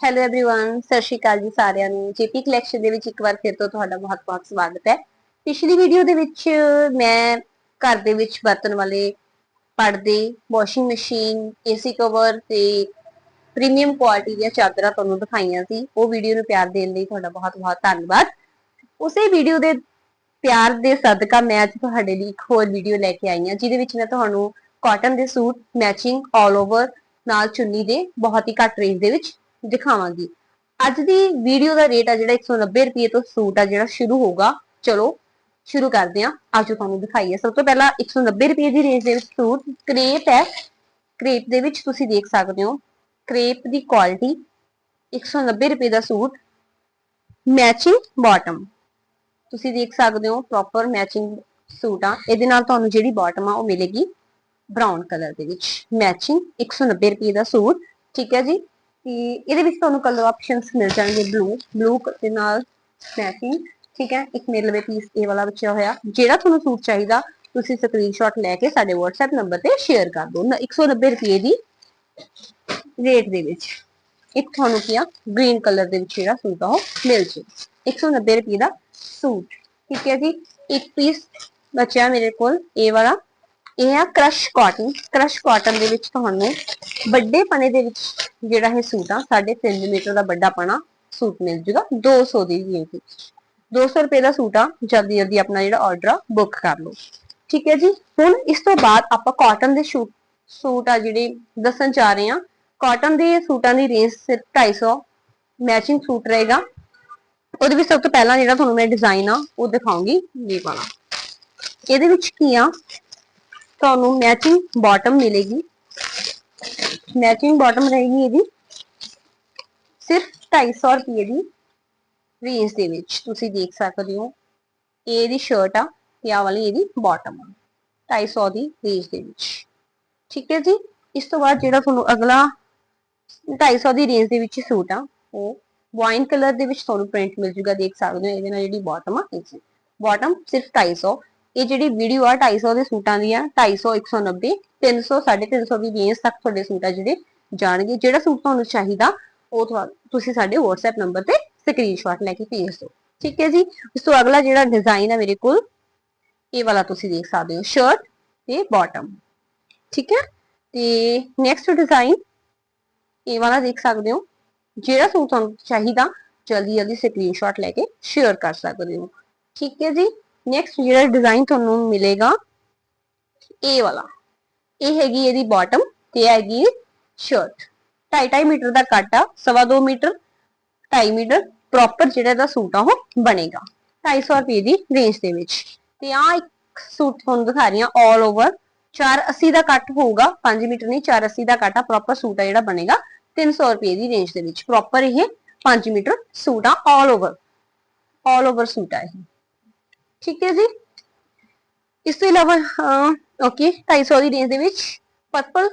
Hello everyone ਸਤਿ ਸ਼੍ਰੀ ਅਕਾਲ ਜੀ ਸਾਰਿਆਂ ਨੂੰ ਜੇਪੀ ਕਲੈਕਸ਼ਨ ਦੇ ਵਿੱਚ ਇੱਕ ਵਾਰ ਫਿਰ ਤੋਂ ਤੁਹਾਡਾ ਬਹੁਤ-ਬਹੁਤ ਸਵਾਗਤ ਹੈ ਪਿਛਲੀ ਵੀਡੀਓ ਦੇ ਵਿੱਚ ਮੈਂ ਘਰ ਦੇ ਵਿੱਚ ਵਰਤਣ ਵਾਲੇ ਪਰਦੇ ਵਾਸ਼ਿੰਗ ਮਸ਼ੀਨ ਏਸੀ ਕਵਰ ਤੇ ਪ੍ਰੀਮੀਅਮ ਕੁਆਲਿਟੀ ਦੀਆਂ ਚਾਦਰਾਂ ਤੁਹਾਨੂੰ ਦਿਖਾਈਆਂ ਸੀ ਉਹ ਵੀਡੀਓ ਨੂੰ ਪਿਆਰ ਦੇਣ ਲਈ ਤੁਹਾਡਾ ਬਹੁਤ-ਬਹੁਤ ਧੰਨਵਾਦ ਉਸੇ ਵੀਡੀਓ ਦੇ ਪਿਆਰ ਦੇ ਸਦਕਾ ਮੈਂ ਅੱਜ ਤੁਹਾਡੇ ਲਈ ਇੱਕ ਹੋਰ ਵੀਡੀਓ ਲੈ ਕੇ ਆਈ ਹਾਂ ਜਿਹਦੇ ਵਿੱਚ ਮੈਂ ਤੁਹਾਨੂੰ ਕਾਟਨ ਦੇ ਸੂਟ ਮੈਚਿੰਗ 올 ਓਵਰ ਨਾਲ ਚੁੰਨੀ ਦੇ ਬਹੁਤ ਹੀ ਘੱਟ ਰੇਂਜ ਦੇ ਵਿੱਚ ਦਿਖਾਵਾਂਗੀ। ਅੱਜ ਦੀ ਵੀਡੀਓ ਦਾ ਰੇਟ ਆ ਜਿਹੜਾ 190 ਰੁਪਏ ਤੋਂ ਸੂਟ ਆ ਜਿਹੜਾ ਸ਼ੁਰੂ ਹੋਊਗਾ। ਚਲੋ, ਸ਼ੁਰੂ ਕਰਦੇ ਹਾਂ। ਅੱਜ ਤੁਹਾਨੂੰ ਦਿਖਾਈਏ। ਸਭ ਤੋਂ ਪਹਿਲਾਂ 190 ਰੁਪਏ ਦੀ ਰੇਂਜ ਦੇ ਵਿੱਚ ਸੂਟ। ਕ੍ਰੇਪ ਹੈ। ਕ੍ਰੇਪ ਦੇ ਵਿੱਚ ਤੁਸੀਂ ਦੇਖ ਸਕਦੇ ਹੋ। ਕ੍ਰੇਪ ਦੀ ਕੁਆਲਿਟੀ 190 ਰੁਪਏ ਦਾ ਸੂਟ। ਮੈਚਿੰਗ ਬਾਟਮ ਤੁਸੀਂ ਦੇਖ ਸਕਦੇ ਹੋ ਪ੍ਰੋਪਰ ਮੈਚਿੰਗ ਸੂਟ। ਆ ਇਹਦੇ ਨਾਲ ਤੁਹਾਨੂੰ ਜਿਹੜੀ ਬਾਟਮ ਆ ਉਹ ਮਿਲੇਗੀ ਬ੍ਰਾਊਨ ਕਲਰ ਦੇ ਵਿੱਚ। ਮੈਚਿੰਗ 190 ਰੁਪਏ ਦਾ ਸੂਟ। ਠੀਕ ਹੈ ਜੀ? ਤੇ ਇਹਦੇ ਵਿੱਚ ਤੁਹਾਨੂੰ ਕਲਰ ਆਪਸ਼ਨਸ ਮਿਲ ਜਾਣਗੇ ਬਲੂ ਬਲੂ ਦੇ ਨਾਲ ਮੈਚਿੰਗ ਠੀਕ ਹੈ? ਇੱਕ ਮੇਰੇ ਲਵੇ ਪੀਸ ਇਹ ਵਾਲਾ ਬਚਿਆ ਹੋਇਆ, ਜਿਹੜਾ ਤੁਹਾਨੂੰ ਸੂਟ ਚਾਹੀਦਾ, ਤੁਸੀਂ ਸਕਰੀਨਸ਼ਾਟ ਲੈ ਕੇ ਸਾਡੇ WhatsApp ਨੰਬਰ ਤੇ ਸ਼ੇਅਰ ਕਰ ਦਿਓ। 190 ਰੁਪਏ ਦੀ ਰੇਟ ਦੇ ਵਿੱਚ। ਇੱਕ ਤੁਹਾਨੂੰ ਕੀ ਆ? ਗ੍ਰੀਨ ਕਲਰ ਦੇ ਵਿੱਚ ਜਿਹੜਾ ਸੂਟ ਆ, ਉਹ ਮਿਲ ਜੇ। 190 ਰੁਪਏ ਦਾ ਸੂਟ ਠੀਕ ਹੈ ਜੀ? ਇੱਕ ਪੀਸ ਬਚਿਆ ਮੇਰੇ ਕੋਲ ਇਹ ਵਾਲਾ। ਇਹ ਆ ਕ੍ਰਸ਼ ਕਾਟਨ ਕ੍ਰਸ਼ ਕਾਟਨ ਦੇ ਵਿੱਚ ਤੁਹਾਨੂੰ ਵੱਡੇ ਪਨੇ ਦੇ ਵਿੱਚ ਜਿਹੜਾ ਇਹ ਸੂਟ ਆ 3.5 ਮੀਟਰ ਦਾ ਵੱਡਾ ਪਨਾ ਸੂਟ ਮਿਲ ਜੂਗਾ। 200 ਦੀ ਰੇਂਜ ਵਿੱਚ। 200 ਰੁਪਏ ਦਾ ਸੂਟ ਆ। ਜਲਦੀ ਜਲਦੀ ਆਪਣਾ ਜਿਹੜਾ ਆਰਡਰ ਆ ਬੁੱਕ ਕਰ ਲਓ। ਠੀਕ ਹੈ ਜੀ? ਹੁਣ ਇਸ ਤੋਂ ਬਾਅਦ ਆਪਾਂ ਕਾਟਨ ਦੇ ਸੂਟ ਸੂਟ ਆ ਜਿਹੜੇ ਦੱਸਣ ਜਾ ਰਹੇ ਆ ਕਾਟਨ ਦੇ ਸੂਟਾਂ ਦੀ ਰੇਂਜ ਸਿਰਫ 250 ਮੈਚਿੰਗ ਸੂਟ ਰਹੇਗਾ। ਉਹਦੇ ਵਿੱਚ ਸਭ ਤੋਂ ਪਹਿਲਾਂ ਜਿਹੜਾ ਤੁਹਾਨੂੰ ਮੈਂ ਡਿਜ਼ਾਈਨ ਆ, ਉਹ ਦਿਖਾਉਂਗੀ। ਇਹ ਵਾਲਾ। ਇਹਦੇ ਵਿੱਚ ਕੀ ਆ? ਤੁਹਾਨੂੰ ਮੈਚਿੰਗ ਬਾਟਮ ਮਿਲੇਗੀ। ਮੈਚਿੰਗ ਬਾਟਮ ਰਹੇਗੀ ਇਹਦੀ ਸਿਰਫ 250 ਰੁਪਏ ਦੀ ਰੇਂਜ ਦੇ ਵਿੱਚ। ਤੁਸੀਂ ਦੇਖ ਸਕਦੇ ਹੋ, ਇਹ ਇਹਦੀ ਸ਼ਰਟ ਆ ਤੇ ਆ ਵਾਲੀ ਇਹਦੀ ਬਾਟਮ ਆ 250 ਦੀ ਰੇਂਜ ਦੇ ਵਿੱਚ। ਠੀਕ ਹੈ ਜੀ? ਇਸ ਤੋਂ ਬਾਅਦ ਜਿਹੜਾ ਤੁਹਾਨੂੰ ਅਗਲਾ 250 ਦੀ ਰੇਂਜ ਦੇ ਵਿੱਚ ਸੂਟ ਆ, ਉਹ ਵਾਈਨ ਕਲਰ ਦੇ ਵਿੱਚ ਤੁਹਾਨੂੰ ਪ੍ਰਿੰਟ ਮਿਲ ਜੂਗਾ, ਦੇਖ ਸਕਦੇ ਹੋ। ਇਹਦੇ ਨਾਲ ਜਿਹੜੀ ਬਾਟਮ ਆ, ਇਹ ਬਾਟਮ ਸਿਰਫ 250 ਇਹ ਜਿਹੜੀ ਵੀਡੀਓ ਆ 250 ਦੇ ਸੂਟਾਂ ਦੀ ਆ 250 190 300 350 ਦੀ ਰੇਂਜ ਤੱਕ ਤੁਹਾਡੇ ਸੂਟ ਆ ਜਿਹੜੇ ਜਾਣਗੇ, ਜਿਹੜਾ ਸੂਟ ਤੁਹਾਨੂੰ ਚਾਹੀਦਾ, ਉਹ ਤੁਸੀਂ ਸਾਡੇ WhatsApp ਨੰਬਰ ਤੇ ਸਕਰੀਨਸ਼ਾਟ ਲੈ ਕੇ ਭੇਜ ਦਿਓ। ਠੀਕ ਹੈ ਜੀ? ਇਸ ਤੋਂ ਅਗਲਾ ਜਿਹੜਾ ਡਿਜ਼ਾਈਨ ਆ ਮੇਰੇ ਕੋਲ, ਇਹ ਵਾਲਾ ਤੁਸੀਂ ਦੇਖ ਸਕਦੇ ਹੋ ਸ਼ਰਟ ਤੇ ਬਾਟਮ ਠੀਕ ਹੈ? ਤੇ ਨੈਕਸਟ ਡਿਜ਼ਾਈਨ ਇਹ ਵਾਲਾ ਦੇਖ ਸਕਦੇ ਹੋ। ਜਿਹੜਾ ਸੂਟ ਤੁਹਾਨੂੰ ਚਾਹੀਦਾ ਜਲਦੀ ਜਲਦੀ ਸਕਰੀਨਸ਼ਾਟ ਲੈ ਕੇ ਸ਼ੇਅਰ ਕਰ ਸਕਦੇ ਹੋ। ਠੀਕ ਹੈ ਜੀ? ਨੈਕਸਟ ਜਿਹੜਾ ਡਿਜ਼ਾਈਨ ਤੁਹਾਨੂੰ ਮਿਲੇਗਾ ਇਹ ਵਾਲਾ ਇਹ ਹੈਗੀ ਇਹਦੀ ਬਾਟਮ ਤੇ ਹੈਗੀ ਸ਼ਰਟ 2.5 ਮੀਟਰ ਦਾ ਕੱਟ ਆ 2.5 ਮੀਟਰ 2.5 ਮੀਟਰ ਪ੍ਰੋਪਰ ਜਿਹੜਾ ਦਾ ਸੂਟ ਆ ਉਹ ਬਣੇਗਾ 250 ਰੁਪਏ ਦੀ ਰੇਂਜ ਦੇ ਵਿੱਚ ਤੇ ਆ ਇੱਕ ਸੂਟ ਤੁਹਾਨੂੰ ਦਿਖਾ ਰਹੀ ਆ 올 ਓਵਰ 480 ਦਾ ਕੱਟ ਹੋਊਗਾ 5 ਮੀਟਰ ਨਹੀਂ 480 ਦਾ ਕੱਟ ਆ ਪ੍ਰੋਪਰ ਸੂਟ ਆ ਜਿਹੜਾ ਬਣੇਗਾ 300 ਰੁਪਏ ਦੀ ਰੇਂਜ ਦੇ ਵਿੱਚ ਪ੍ਰੋਪਰ ਇਹ 5 ਮੀਟਰ ਸੂਟ ਆ 올 ਓਵਰ 올 ਓਵਰ ਸੂਟ ਆ ਇਹ ਠੀਕ ਹੈ ਜੀ। ਇਸ ਤੋਂ ਇਲਾਵਾ ਓਕੇ 250 ਦੀ ਰੇਂਜ ਦੇ ਵਿੱਚ ਪਰਪਲ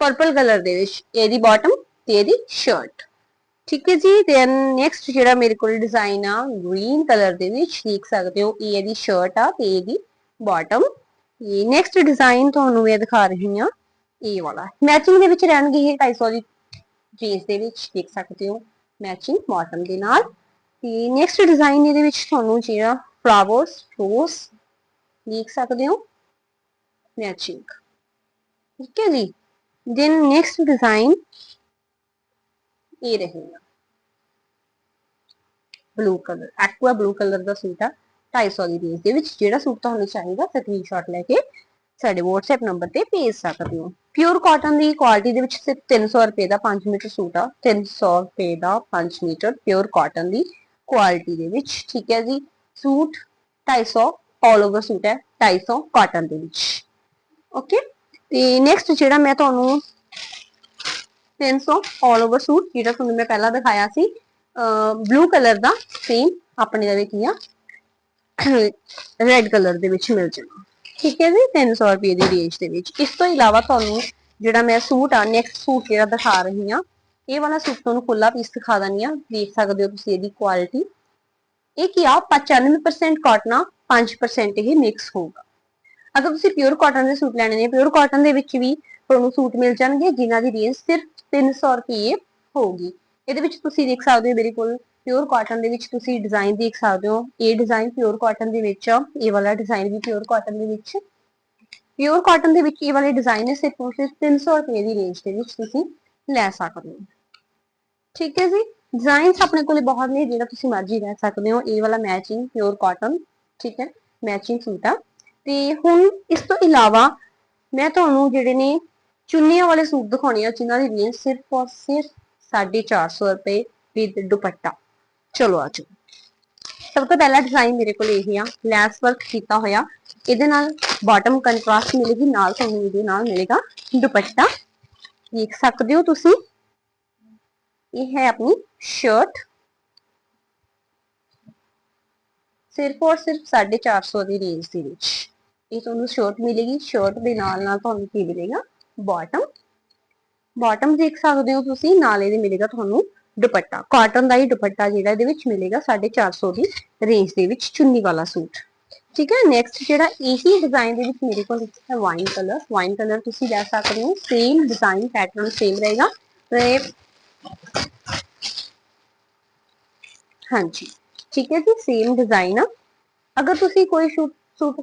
ਪਰਪਲ ਕਲਰ ਦੇ ਵਿੱਚ ਇਹਦੀ ਬਾਟਮ ਤੇ ਇਹਦੀ ਸ਼ਰਟ ਠੀਕ ਹੈ ਜੀ ਦੈਨ ਨੈਕਸਟ ਜਿਹੜਾ ਮੇਰੇ ਕੋਲ ਡਿਜ਼ਾਈਨ ਆ ਗ੍ਰੀਨ ਕਲਰ ਦੇ ਵਿੱਚ ਦੇਖ ਸਕਦੇ ਹੋ ਇਹ ਇਹਦੀ ਸ਼ਰਟ ਆ ਤੇ ਇਹਦੀ ਬਾਟਮ ਇਹ ਨੈਕਸਟ ਡਿਜ਼ਾਈਨ ਤੁਹਾਨੂੰ ਮੈਂ ਦਿਖਾ ਰਹੀ ਹਾਂ ਇਹ ਵਾਲਾ। ਮੈਚਿੰਗ ਦੇ ਵਿੱਚ ਰਹਿਣਗੇ ਇਹ 250 ਦੀ ਰੇਂਜ ਦੇ ਵਿੱਚ, ਦੇਖ ਸਕਦੇ ਹੋ ਮੈਚਿੰਗ ਬਾਟਮ ਦੇ ਨਾਲ। ਤੇ ਨੈਕਸਟ ਡਿਜ਼ਾਈਨ ਇਹਦੇ ਵਿੱਚ ਤੁਹਾਨੂੰ ਜਿਹੜਾ ਫਲਾਵਰਸ ਰੋਜ਼ ਦੇਖ ਸਕਦੇ ਹੋ? ਮੈਚਿੰਗ ਠੀਕ ਹੈ ਜੀ? Then next design ਇਹ ਰਹੇਗਾ। Blue colour aqua blue colour ਦਾ ਸੂਟ ਆ 250 ਦੀ ਰੇਂਜ ਦੇ ਵਿੱਚ। ਜਿਹੜਾ ਸੂਟ ਤੁਹਾਨੂੰ ਚਾਹੀਦਾ ਸਕਰੀਨਸ਼ਾਟ ਲੈ ਕੇ ਸਾਡੇ WhatsApp ਨੰਬਰ ਤੇ ਭੇਜ ਸਕਦੇ ਹੋ। ਪਿਓਰ ਕਾਟਨ ਦੀ ਕੁਆਲਿਟੀ ਦੇ ਵਿੱਚ ਸਿਰਫ 300 ਰੁਪਏ ਦਾ 5 ਮੀਟਰ ਸੂਟ ਆ। 300 ਰੁਪਏ ਦਾ 5 ਮੀਟਰ ਪਿਓਰ ਕਾਟਨ ਦੀ ਕੁਆਲਿਟੀ ਦੇ ਵਿੱਚ। ਠੀਕ ਹੈ ਜੀ? ਸੂਟ 250 ਆਲ ਓਵਰ ਸੂਟ ਹੈ 250 ਕਾਟਨ ਦੇ ਵਿੱਚ। ਓਕੇ ਤੇ ਨੈਕਸਟ ਜਿਹੜਾ ਮੈਂ ਤੁਹਾਨੂੰ 300 ਆਲ ਓਵਰ ਸੂਟ, ਜਿਹੜਾ ਤੁਹਾਨੂੰ ਮੈਂ ਪਹਿਲਾਂ ਦਿਖਾਇਆ ਸੀ ਬਲੂ ਕਲਰ ਦਾ ਸੇਮ ਆਪਣੇ ਦਾ ਕੀ ਆ? ਰੈੱਡ ਕਲਰ ਦੇ ਵਿੱਚ ਮਿਲ ਜਾਣਾ। ਠੀਕ ਹੈ ਜੀ? 300 ਰੁਪਏ ਦੀ ਰੇਂਜ ਦੇ ਵਿੱਚ। ਇਸ ਤੋਂ ਇਲਾਵਾ ਤੁਹਾਨੂੰ ਜਿਹੜਾ ਮੈਂ ਸੂਟ ਆ ਨੈਕਸਟ ਸੂਟ ਜਿਹੜਾ ਦਿਖਾ ਰਹੀ ਆ ਇਹ ਵਾਲਾ ਸੂਟ ਤੁਹਾਨੂੰ ਖੁੱਲਾ ਪੀਸ ਦਿਖਾ ਦਨੀ ਆ ਦੇਖ ਸਕਦੇ ਹੋ ਤੁਸੀਂ ਇਹਦੀ ਕੁਆਲਿਟੀ ਇਹ ਕੀ ਆ 95% ਕਾਟਨ 5% ਇਹ ਮਿਕਸ ਹੋਊਗਾ। ਅਗਰ ਤੁਸੀਂ ਪਿਓਰ ਕਾਟਨ ਦੇ ਸੂਟ ਲੈਣੇ ਨੇ ਪਿਓਰ ਕਾਟਨ ਦੇ ਵਿੱਚ ਵੀ ਤੁਹਾਨੂੰ ਸੂਟ ਮਿਲ ਜਾਣਗੇ, ਜਿਨ੍ਹਾਂ ਦੀ ਰੇਂਜ ਸਿਰਫ 300 ਰੁਪਏ ਹੋਊਗੀ। ਇਹਦੇ ਵਿੱਚ ਤੁਸੀਂ ਦੇਖ ਸਕਦੇ ਹੋ ਮੇਰੇ ਕੋਲ ਪਿਓਰ ਕਾਟਨ ਦੇ ਵਿੱਚ ਤੁਸੀਂ ਡਿਜ਼ਾਈਨ ਦੇਖ ਸਕਦੇ ਹੋ। ਇਹ ਡਿਜ਼ਾਈਨ ਪਿਓਰ ਕਾਟਨ ਦੇ ਵਿੱਚ ਆ, ਇਹ ਵਾਲਾ ਡਿਜ਼ਾਈਨ ਵੀ ਪਿਓਰ ਕਾਟਨ ਦੇ ਵਿੱਚ। ਪਿਓਰ ਕਾਟਨ ਦੇ ਵਿੱਚ ਇਹ ਵਾਲੇ ਡਿਜ਼ਾਈਨ ਨੇ ਸਿਰਫ ਔਰ ਸਿਰਫ 300 ਰੁਪਏ ਦੀ ਰੇਂਜ ਦੇ ਵਿੱਚ ਤੁਸੀਂ ਲੈ ਸਕਦੇ ਹੋ। ਠੀਕ ਹੈ ਜੀ? ਡਿਜ਼ਾਈਨਸ ਆਪਣੇ ਕੋਲੇ ਬਹੁਤ ਨੇ, ਜਿਹੜਾ ਤੁਸੀਂ ਮਰਜ਼ੀ ਲੈ ਸਕਦੇ ਹੋ। ਇਹ ਵਾਲਾ ਮੈਚਿੰਗ ਪਿਓਰ ਕਾਟਨ ਠੀਕ ਹੈ? ਮੈਚਿੰਗ ਸੂਟ ਆ। ਤੇ ਹੁਣ ਇਸ ਤੋਂ ਇਲਾਵਾ ਮੈਂ ਤੁਹਾਨੂੰ ਜਿਹੜੇ ਨੇ ਚੁੰਨੀਆਂ ਵਾਲੇ ਸੂਟ ਦਿਖਾਉਣੇ ਆ, ਜਿਨ੍ਹਾਂ ਦੀ ਰੇਂਜ ਸਿਰਫ ਔਰ ਸਿਰਫ 450 ਰੁਪਏ ਵਿਦ ਦੁਪੱਟਾ। ਚਲੋ ਆਜੋ ਸਭ ਤੋਂ ਪਹਿਲਾ ਡਿਜ਼ਾਈਨ ਮੇਰੇ ਕੋਲ ਇਹ ਆ। ਲੈਸ ਵਰਕ ਕੀਤਾ ਹੋਇਆ। ਇਹਦੇ ਨਾਲ ਬਾਟਮ ਕੰਟਰਾਸਟ ਮਿਲੇਗੀ, ਨਾਲ ਤੁਹਾਨੂੰ ਇਹਦੇ ਨਾਲ ਮਿਲੇਗਾ ਦੁਪੱਟਾ। ਦੇਖ ਸਕਦੇ ਹੋ ਤੁਸੀਂ? ਇਹ ਹੈ ਆਪਣੀ ਸ਼ਰਟ ਸਿਰਫ ਔਰ ਸਿਰਫ 450 ਦੀ ਰੇਂਜ ਦੇ ਵਿੱਚ। ਇਹ ਤੁਹਾਨੂੰ ਸ਼ਰਟ ਮਿਲੇਗੀ। ਸ਼ਰਟ ਦੇ ਨਾਲ ਨਾਲ ਤੁਹਾਨੂੰ ਕੀ ਮਿਲੇਗਾ? ਬਾਟਮ ਬਾਟਮ ਦੇਖ ਸਕਦੇ ਹੋ ਤੁਸੀਂ, ਨਾਲ ਇਹਦੇ ਮਿਲੇਗਾ ਤੁਹਾਨੂੰ ਦੁਪੱਟਾ। ਕਾਟਨ ਦਾ ਹੀ ਦੁਪੱਟਾ ਜਿਹੜਾ ਇਹਦੇ ਵਿੱਚ ਮਿਲੇਗਾ 450 ਦੀ ਰੇਂਜ ਦੇ ਵਿੱਚ ਚੁੰਨੀ ਵਾਲਾ ਸੂਟ। ਠੀਕ ਹੈ ਨੈਕਸਟ ਜਿਹੜਾ ਇਹੀ ਡਿਜ਼ਾਈਨ ਦੇ ਵਿੱਚ ਮੇਰੇ ਕੋਲ ਹੈ ਵਾਈਨ ਕਲਰ ਵਾਈਨ ਕਲਰ ਤੁਸੀਂ ਲੈ ਸਕਦੇ ਹੋ। ਸੇਮ ਡਿਜ਼ਾਈਨ ਪੈਟਰਨ ਸੇਮ ਰਹੇਗਾ। ਤੇ ਹਾਂਜੀ, ਠੀਕ ਹੈ ਜੀ ਸੇਮ ਡਿਜ਼ਾਈਨ ਆ। ਅਗਰ ਤੁਸੀਂ ਕੋਈ ਸੂਟ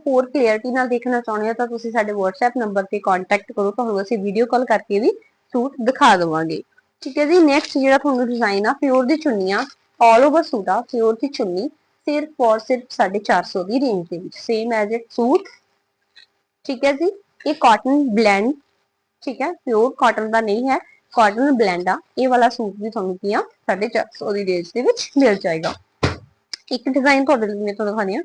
ਹੋਰ ਕਲੀਅਰਟੀ ਨਾਲ ਦੇਖਣਾ ਚਾਹੁੰਦੇ ਹੋ ਤਾਂ ਤੁਸੀਂ ਸਾਡੇ WhatsApp ਨੰਬਰ ਤੇ ਕੰਟੈਕਟ ਕਰੋ, ਤੁਹਾਨੂੰ ਅਸੀਂ ਵੀਡੀਓ ਕਾਲ ਕਰਕੇ ਵੀ ਸੂਟ ਦਿਖਾ ਦੇਵਾਂਗੇ। ਠੀਕ ਹੈ ਜੀ ਨੈਕਸਟ ਜਿਹੜਾ ਤੁਹਾਨੂੰ ਡਿਜ਼ਾਈਨ ਆ ਪਿਓਰ ਦੀ ਚੁੰਨੀਆਂ ਆਲ ਓਵਰ ਸੂਟ ਆ ਪਿਓਰ ਦੀ ਚੁੰਨੀ, ਸਿਰਫ ਔਰ ਸਿਰਫ 450 ਦੀ ਰੇਂਜ ਦੇ ਵਿੱਚ ਸੇਮ ਐਜ਼ ਇਟ ਸੂਟ ਠੀਕ ਹੈ ਜੀ, ਇਹ ਕਾਟਨ ਬਲੈਂਡ ਠੀਕ ਹੈ ਪਿਓਰ ਕਾਟਨ ਦਾ ਨਹੀਂ ਹੈ। ਕਾਟਨ ਬਲੈਂਡ ਆ, ਇਹ ਵਾਲਾ ਸੂਟ ਵੀ ਤੁਹਾਨੂੰ ਕੀ ਆ 450 ਦੀ ਰੇਂਜ ਦੇ ਵਿੱਚ ਮਿਲ ਜਾਏਗਾ। ਇੱਕ ਡਿਜ਼ਾਈਨ ਤੁਹਾਡੇ ਲਈ ਮੈਂ ਤੁਹਾਨੂੰ ਦਿਖਾਣੀ ਆ।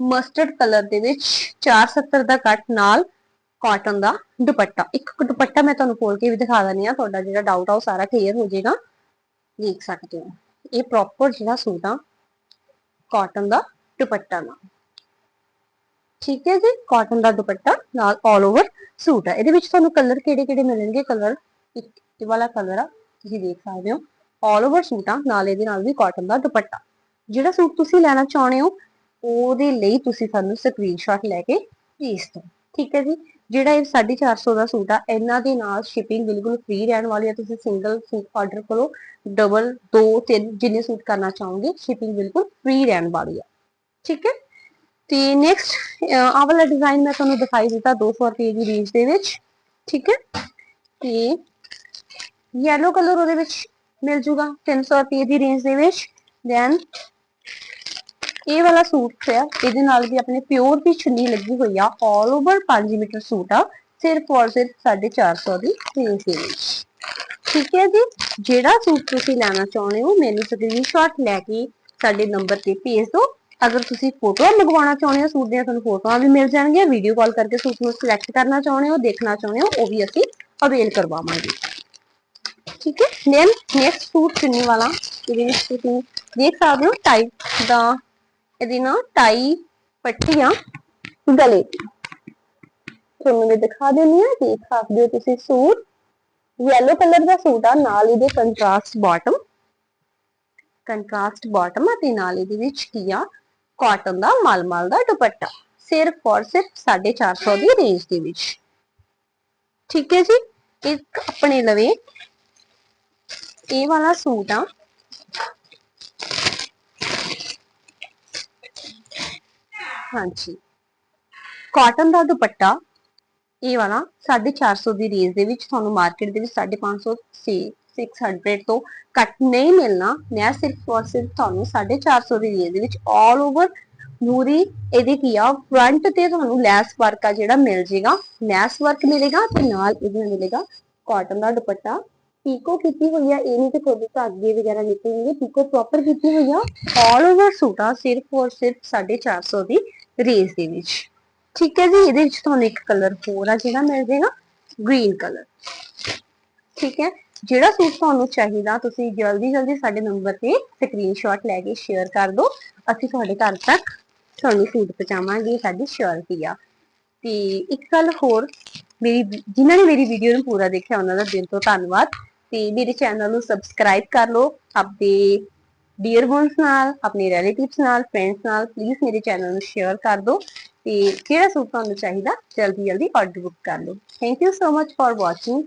ਮਸਟਰਡ ਕਲਰ ਦੇ ਵਿੱਚ 470 ਦਾ ਕੱਟ ਨਾਲ ਕਾਟਨ ਦਾ ਦੁਪੱਟਾ। ਇੱਕ ਦੁਪੱਟਾ ਮੈਂ ਤੁਹਾਨੂੰ ਖੋਲ ਕੇ ਵੀ ਦਿਖਾ ਦਿੰਦੀ ਆ, ਤੁਹਾਡਾ ਜਿਹੜਾ ਡਾਊਟ ਆ ਉਹ ਸਾਰਾ ਕਲੀਅਰ ਹੋ ਜਾਏਗਾ। ਦੇਖ ਸਕਦੇ ਹੋ। ਇਹ ਪ੍ਰੋਪਰ ਜਿਹੜਾ ਸੂਟ ਆ ਕਾਟਨ ਦਾ ਦੁਪੱਟਾ ਨਾਲ। ਠੀਕ ਹੈ ਜੀ? ਕਾਟਨ ਦਾ ਦੁਪੱਟਾ ਨਾਲ ਆਲ ਓਵਰ ਸੂਟ ਆ। ਇਹਦੇ ਵਿੱਚ ਤੁਹਾਨੂੰ ਕਲਰ ਕਿਹੜੇ ਕਿਹੜੇ ਮਿਲਣਗੇ? ਕਲਰ ਇੱਕ ਵਾਲਾ ਕਲਰ ਆ, ਤੁਸੀਂ ਦੇਖ ਸਕਦੇ ਹੋ। ਆਲ ਓਵਰ ਸੂਟ ਆ, ਨਾਲ ਇਹਦੇ ਨਾਲ ਵੀ ਕਾਟਨ ਦਾ ਦੁਪੱਟਾ। ਜਿਹੜਾ ਸੂਟ ਤੁਸੀਂ ਲੈਣਾ ਚਾਹੁੰਦੇ ਹੋ, ਉਹਦੇ ਲਈ ਤੁਸੀਂ ਸਾਨੂੰ ਸਕਰੀਨਸ਼ਾਟ ਲੈ ਕੇ ਭੇਜ ਦਿਓ। ਠੀਕ ਹੈ ਜੀ? ਜਿਹੜਾ ਇਹ 450 ਦਾ ਸੂਟ ਆ, ਇਹਨਾਂ ਦੇ ਨਾਲ ਸ਼ਿਪਿੰਗ ਬਿਲਕੁਲ ਫ੍ਰੀ ਰਹਿਣ ਵਾਲੀ ਹੈ ਤੁਸੀਂ ਸਿੰਗਲ ਸੂਟ ਆਰਡਰ ਕਰੋ ਡਬਲ ਦੋ, ਤਿੰਨ, ਜਿੰਨੇ ਸੂਟ ਕਰਨਾ ਚਾਹੋਗੇ ਸ਼ਿਪਿੰਗ ਬਿਲਕੁਲ ਫ੍ਰੀ ਰਹਿਣ ਵਾਲੀ ਹੈ ਠੀਕ ਹੈ? ਤੇ ਨੈਕਸਟ ਆਹ ਵਾਲਾ ਡਿਜ਼ਾਈਨ ਮੈਂ ਤੁਹਾਨੂੰ ਦਿਖਾਈ ਦਿੱਤਾ 200 ਰੁਪਏ ਦੀ ਰੇਂਜ ਦੇ ਵਿੱਚ। ਠੀਕ ਹੈ? ਤੇ ਯੈਲੋ ਕਲਰ ਉਹਦੇ ਵਿੱਚ ਮਿਲ ਜੂਗਾ 300 ਰੁਪਏ ਦੀ ਰੇਂਜ ਦੇ ਵਿੱਚ। ਦੈਨ ਇਹ ਵਾਲਾ ਸੂਟ ਹੈ, ਇਹਦੇ ਨਾਲ ਵੀ ਆਪਣੇ ਪਿਓਰ ਦੀ ਚੁੰਨੀ ਲੱਗੀ ਹੋਈ ਆ ਆਲ ਓਵਰ 5 ਮੀਟਰ ਸੂਟ ਆ, ਸਿਰਫ ਔਰ ਸਿਰਫ 450 ਦੀ ਰੇਂਜ ਦੇ ਵਿੱਚ। ਠੀਕ ਹੈ ਜੀ, ਜਿਹੜਾ ਸੂਟ ਤੁਸੀਂ ਲੈਣਾ ਚਾਹੁੰਦੇ ਹੋ, ਮੈਨੂੰ ਸਕਰੀਨਸ਼ਾਟ ਲੈ ਕੇ ਸਾਡੇ ਨੰਬਰ ਤੇ ਭੇਜ ਦਿਓ। ਅਗਰ ਤੁਸੀਂ ਫੋਟੋਆਂ ਲਗਵਾਉਣਾ ਚਾਹੁੰਦੇ ਹੋ, ਸੂਟ ਦੀਆਂ ਤੁਹਾਨੂੰ ਫੋਟੋਆਂ ਵੀ ਮਿਲ ਜਾਣਗੀਆਂ ਵੀਡੀਓ ਕਾਲ ਕਰਕੇ ਸੂਟ ਨੂੰ ਸਿਲੈਕਟ ਕਰਨਾ ਚਾਹੁੰਦੇ ਹੋ, ਦੇਖਣਾ ਚਾਹੁੰਦੇ ਹੋ, ਉਹ ਵੀ ਅਸੀਂ ਅਵੇਲ ਕਰਵਾਵਾਂਗੇ। ਠੀਕ ਹੈ? ਦੈਨ ਨੈਕਸਟ ਸੂਟ ਚੁੰਨੀ ਵਾਲਾ? ਇਹਦੇ ਵਿੱਚ ਤੁਸੀਂ ਦੇਖ ਸਕਦੇ ਹੋ ਟਾਈਪ ਦਾ ਇਹਦੀ ਨਾ ਟਾਈ ਪੱਟੀਆਂ ਗਲੇ ਤੁਹਾਨੂੰ ਮੈਂ ਦਿਖਾ ਦਿੰਦੀ ਆ ਦੇਖ ਸਕਦੇ ਹੋ ਤੁਸੀਂ ਸੂਟ। ਯੈਲੋ ਕਲਰ ਦਾ ਸੂਟ ਆ, ਨਾਲ ਇਹਦੇ ਕੰਟਰਾਸਟ ਬਾਟਮ ਕੰਟਰਾਸਟ ਬਾਟਮ ਅਤੇ ਨਾਲ ਇਹਦੇ ਵਿੱਚ ਕੀ ਆ? ਕਾਟਨ ਦਾ, ਮਲਮਲ ਦਾ ਦੁਪੱਟਾ। ਸਿਰਫ ਔਰ ਸਿਰਫ 450 ਦੀ ਰੇਂਜ ਦੇ ਵਿੱਚ। ਠੀਕ ਹੈ ਜੀ? ਇੱਕ ਆਪਣੇ ਲਵੇ ਇਹ ਵਾਲਾ ਸੂਟ ਆ। ਹਾਂਜੀ। ਕਾਟਨ ਦਾ ਦੁਪੱਟਾ, ਇਹ ਵਾਲਾ 450 ਦੀ ਰੇਂਜ ਦੇ ਵਿੱਚ ਤੁਹਾਨੂੰ ਮਾਰਕੀਟ ਦੇ ਵਿੱਚ 550 ਸੇ 600 ਤੋਂ ਘੱਟ ਨਹੀਂ ਮਿਲਣਾ। ਮੈਂ ਸਿਰਫ ਔਰ ਸਿਰਫ ਤੁਹਾਨੂੰ 450 ਦੀ ਰੇਂਜ ਦੇ ਵਿੱਚ 올 ਓਵਰ ਮੂਰੀ ਇਹਦੀ ਕੀ ਆ ਫਰੰਟ ਤੇ ਤੁਹਾਨੂੰ ਲੈਸ ਵਰਕ ਆ ਜਿਹੜਾ ਮਿਲ ਜੇਗਾ। ਲੈਸ ਵਰਕ ਮਿਲੇਗਾ ਤੇ ਨਾਲ ਇਹਦੇ ਮਿਲੇਗਾ ਕਾਟਨ ਦਾ ਦੁਪੱਟਾ। ਪੀਕੋ ਕੀਤੀ ਹੋਈ ਆ, ਇਹ ਨਹੀਂ ਕਿ ਤੁਹਾਡੇ ਤੋਂ ਅੱਗੇ ਵਗੈਰਾ ਨਿਕਲਣਗੇ ਪੀਕੋ ਪ੍ਰੋਪਰ ਕੀਤੀ ਹੋਈ ਆ 올 ਓਵਰ ਸੂਟ ਸਿਰਫ ਔਰ ਸਿਰਫ 450 ਦੀ ਰੇਂਜ ਦੇ ਵਿੱਚ। ਠੀਕ ਹੈ ਜੀ, ਇਹਦੇ ਵਿੱਚ ਤੁਹਾਨੂੰ ਇੱਕ ਕਲਰ ਹੋਰ ਆ ਜਿਹੜਾ ਮਿਲ ਜੇਗਾ ਗ੍ਰੀਨ ਕਲਰ ਠੀਕ ਹੈ, ਜਿਹੜਾ ਸੂਟ ਤੁਹਾਨੂੰ ਚਾਹੀਦਾ, ਤੁਸੀਂ ਜਲਦੀ ਜਲਦੀ ਸਾਡੇ ਨੰਬਰ ਤੇ ਸਕਰੀਨਸ਼ਾਟ ਲੈ ਕੇ ਸ਼ੇਅਰ ਕਰ ਦਿਓ। ਅਸੀਂ ਤੁਹਾਡੇ ਘਰ ਤੱਕ ਤੁਹਾਨੂੰ ਸੂਟ ਪਹੁੰਚਾਵਾਂਗੇ, ਸਾਡੀ ਸ਼ੋਰਟੀ ਆ। ਤੇ ਇੱਕ ਗੱਲ ਹੋਰ, ਮੇਰੀ, ਜਿਨ੍ਹਾਂ ਨੇ ਮੇਰੀ ਵੀਡੀਓ ਨੂੰ ਪੂਰਾ ਦੇਖਿਆ, ਉਹਨਾਂ ਦਾ ਦਿਲ ਤੋਂ ਧੰਨਵਾਦ। ਤੇ ਮੇਰੇ ਚੈਨਲ ਨੂੰ ਸਬਸਕ੍ਰਾਈਬ ਕਰ ਲਓ ਆਪਣੇ ਡੀਅਰ ਵਨਸ ਨਾਲ, ਆਪਣੇ ਰਿਲੇਟਿਵਸ ਨਾਲ ਫਰੈਂਡਸ ਨਾਲ ਪਲੀਜ਼ ਮੇਰੇ ਚੈਨਲ ਨੂੰ ਸ਼ੇਅਰ ਕਰ ਦਿਓ ਤੇ ਜਿਹੜਾ ਸੂਟ ਤੁਹਾਨੂੰ ਚਾਹੀਦਾ ਜਲਦੀ ਜਲਦੀ ਆਰਡਰ ਬੁੱਕ ਕਰ ਲਓ। Thank you so much for watching